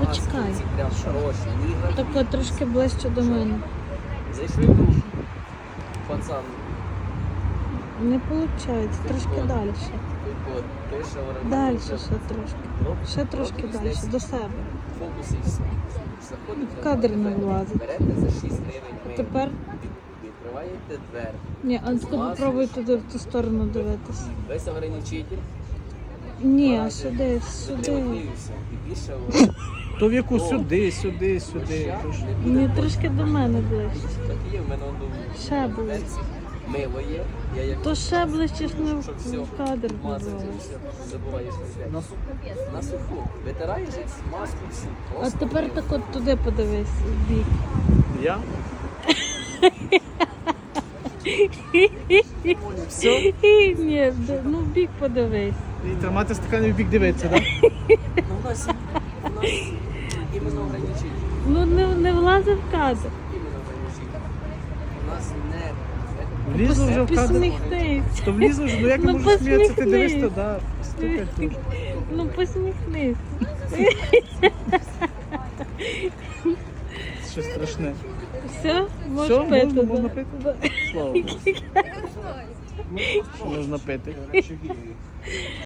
Почекай. Так от трошки ближче до мене. Зайшли в. Пацан, Не виходить, трошки далі. Далі ще трошки. Ще трошки далі, до себе. В кадр не влазить. Берете за 6 гривень. ми Тепер Відкриваєте двері. ні, а попробуй туди в ту сторону дивитися. Весь ограничитель. Ні, а сюди, сюди. То в яку сюди, сюди, сюди. Ні, трошки до мене ближче. Ще ближче. Мило є. То ще ближче ж не в, в кадр забуваєш на суху. На суху. Витираєш маску всі. А тепер так от туди подивись, в бік. Я? Все? Ні, ну в бік подивись. І тримати стакан і в бік дивитися, так? Ну, у нас, у нас іменно ограничитель. Ну не, не влазив в кадр. Іменно. У нас не... Влізло вже в кадр. Посміхнись. То влізло вже, ну як не Ну, можу сміятися, ти дивись посміхнись. туди. Стукай тут. Ну посміхнись. Страшне. Все, Все, пити. можна, да. можна пити? Слава Богу. Можна пити.